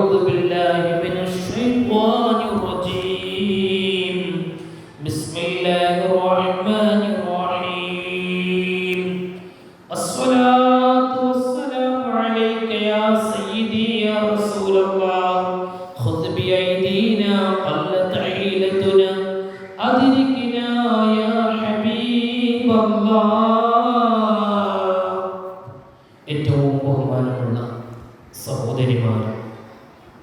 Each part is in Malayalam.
أعوذ بالله من الشيطان الرجيم بسم الله الرحمن الرحيم الصلاة والسلام عليك يا سيدي يا رسول الله خذ بأيدينا قلت عيلتنا أدركنا يا حبيب الله ഏറ്റവും ബഹുമാനമുള്ള സഹോദരിമാർ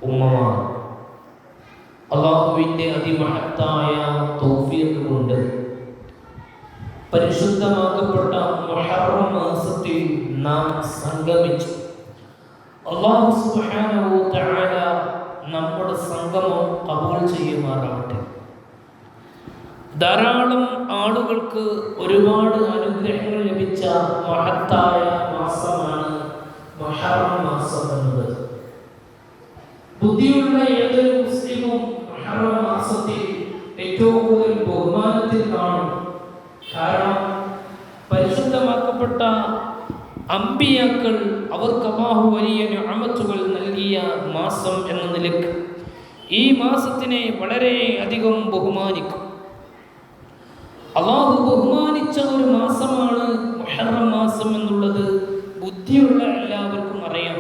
ഉമ്മമാർ അള്ളാഹുവിന്റെ അതിമഹത്തായ തൗഫീഖ് കൊണ്ട് പരിശുദ്ധമാക്കപ്പെട്ട മാസത്തിൽ നാം സംഗമിച്ചു. അള്ളാഹു തആല നമ്മുടെ സംഗമം കബൂൾ ചെയ്യുമാറാവട്ടെ. ധാരാളം ആളുകൾക്ക് ഒരുപാട് അനുഗ്രഹങ്ങൾ ലഭിച്ച മഹത്തായ മാസമാണ് മുഹറം മാസം എന്നത് ബുദ്ധിയുള്ള ഏതൊരു മുസ്ലിമും മുഹറം മാസത്തിൽ ഏറ്റവും കൂടുതൽ ബഹുമാനത്തിൽ കാണും കാരണം പരിശുദ്ധമാക്കപ്പെട്ട അമ്പിയാക്കൾ അവർക്ക് അള്ളാഹു വലിയ ഞാമത്തുകൾ നൽകിയ മാസം എന്ന നിലയ്ക്ക് ഈ മാസത്തിനെ വളരെ അധികം ബഹുമാനിക്കും. അള്ളാഹു ബഹുമാനിച്ച ഒരു മാസമാണ് മാസം എന്നുള്ളത് ബുദ്ധിയുള്ള എല്ലാവർക്കും അറിയാം.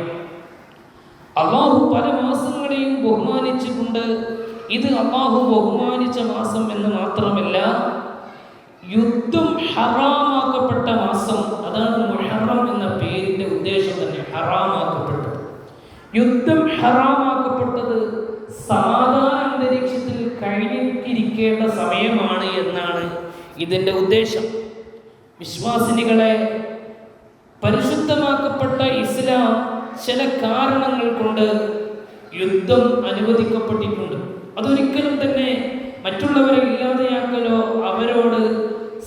അള്ളാഹു പല മാസങ്ങളെയും ബഹുമാനിച്ചിട്ടുണ്ട്. ഇത് അള്ളാഹു ബഹുമാനിച്ച മാസം എന്ന് മാത്രമല്ല യുദ്ധം ഹറാമാക്കപ്പെട്ട മാസം അതാണ് മുഹറം എന്ന പേരിന്റെ ഉദ്ദേശം തന്നെ ഹറാമാക്കപ്പെട്ടത്. യുദ്ധം ഹറാമാക്കപ്പെട്ടത് സമാധാന അന്തരീക്ഷത്തിൽ കഴിഞ്ഞിരിക്കേണ്ട സമയമാണ് എന്നാണ് ഇതിന്റെ ഉദ്ദേശം. വിശ്വാസിനികളെ പരിശുദ്ധമാക്കപ്പെട്ട ഇസ്ലാം ചില കാരണങ്ങൾ കൊണ്ട് യുദ്ധം അനുവദിക്കപ്പെട്ടിട്ടുണ്ട്. അതൊരിക്കലും തന്നെ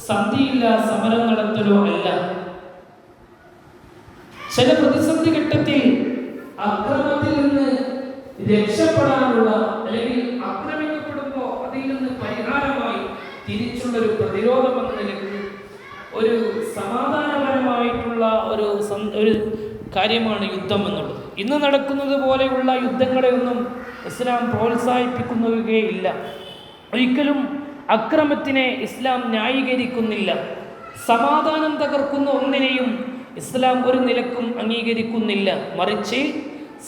സന്ധിയില്ല സമരം നടത്തലോ അല്ല. ചില പ്രതിസന്ധി ഘട്ടത്തിൽ അക്രമത്തിൽ നിന്ന് രക്ഷപ്പെടാനുള്ള അല്ലെങ്കിൽ ആക്രമിക്കപ്പെടുമ്പോൾ അതിൽ നിന്ന് പരിഹാരമായി തിരിച്ചുള്ള ഒരു പ്രതിരോധം എന്ന നിലയ്ക്ക് ഒരു സമാധാനപരമായിട്ടുള്ള ഒരു ഒരു കാര്യമാണ് യുദ്ധം എന്നുള്ളത്. ഇന്ന് നടക്കുന്നത് പോലെയുള്ള യുദ്ധങ്ങളെയൊന്നും ഇസ്ലാം പ്രോത്സാഹിപ്പിക്കുന്നവയില്ല ഒരിക്കലും അക്രമത്തിനെ ഇസ്ലാം ന്യായീകരിക്കുന്നില്ല. സമാധാനം തകർക്കുന്ന ഒന്നിനെയും ഇസ്ലാം ഒരു നിലക്കും അംഗീകരിക്കുന്നില്ല. മറിച്ച്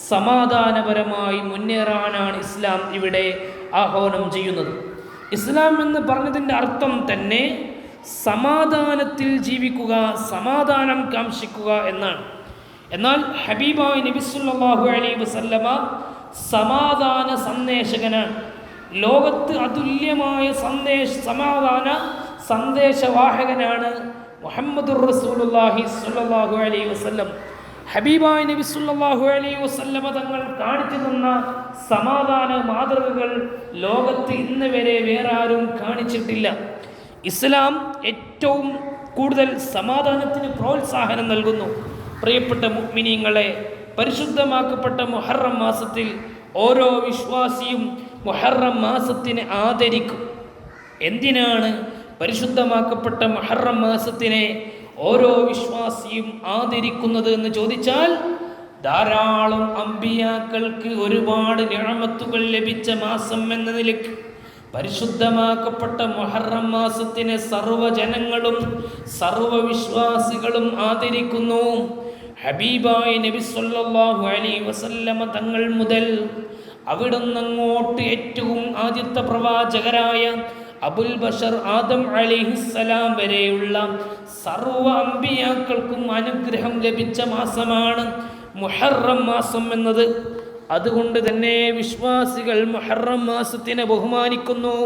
സമാധാനപരമായി മുന്നേറാനാണ് ഇസ്ലാം ഇവിടെ ആഹ്വാനം ചെയ്യുന്നത്. ഇസ്ലാം എന്ന് പറഞ്ഞതിന്റെ അർത്ഥം തന്നെ സമാധാനത്തിൽ ജീവിക്കുക സമാധാനം കാംക്ഷിക്കുക എന്നാണ്. എന്നാൽ ഹബീബായ് നബിസുല്ലാഹു അലൈ വസല്ലമ സമാധാന സന്ദേശകനാണ്. ലോകത്ത് അതുല്യമായ സന്ദേശ സമാധാന സന്ദേശവാഹകനാണ് മുഹമ്മദുർ റസൂലുള്ളാഹി സ്വല്ലല്ലാഹു അലൈഹി വസല്ലം. ഹബീബായ് നബി സല്ലല്ലാഹു അലൈഹി വസല്ലമ തങ്ങൾ കാണിച്ചു തന്ന സമാധാന മാതൃകകൾ ലോകത്ത് ഇന്ന് വരെ വേറെ ആരും കാണിച്ചിട്ടില്ല. ഇസ്ലാം ഏറ്റവും കൂടുതൽ സമാധാനത്തിന് പ്രോത്സാഹനം നൽകുന്നു. പ്രിയപ്പെട്ട മുഅ്മിനീങ്ങളെ പരിശുദ്ധമാക്കപ്പെട്ട മുഹറം മാസത്തിൽ ഓരോ വിശ്വാസിയും മുഹറം മാസത്തിനെ ആദരിക്കും. എന്തിനാണ് പരിശുദ്ധമാക്കപ്പെട്ട മുഹറം മാസത്തിനെ ഓരോ വിശ്വാസിയും ആദരിക്കുന്നത് എന്ന് ചോദിച്ചാൽ ധാരാളം അമ്പിയാക്കൾക്ക് ഒരുപാട് നിഴമത്തുകൾ ലഭിച്ച മാസം എന്ന നിലയ്ക്ക് പരിശുദ്ധമാക്കപ്പെട്ട മൊഹറം മാസത്തിനെ സർവജനങ്ങളും സർവവിശ്വാസികളും ആദരിക്കുന്നു. ഹബീബായി നബി സല്ലാഹു അലൈഹി വസല്ലമ തങ്ങൾ മുതൽ അവിടുന്ന് അങ്ങോട്ട് ഏറ്റവും ആദ്യത്തെ പ്രവാചകരായ അബുൽ ബഷർ ആദം അലിഹിസ്സലാം വരെയുള്ള സർവ അമ്പിയാക്കൾക്കും അനുഗ്രഹം ലഭിച്ച മാസമാണ് മുഹറം മാസം എന്നത്. അതുകൊണ്ട് തന്നെ വിശ്വാസികൾ മുഹറം മാസത്തിനെ ബഹുമാനിക്കുന്നു.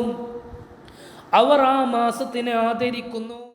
അവർ ആ മാസത്തിനെ ആദരിക്കുന്നു.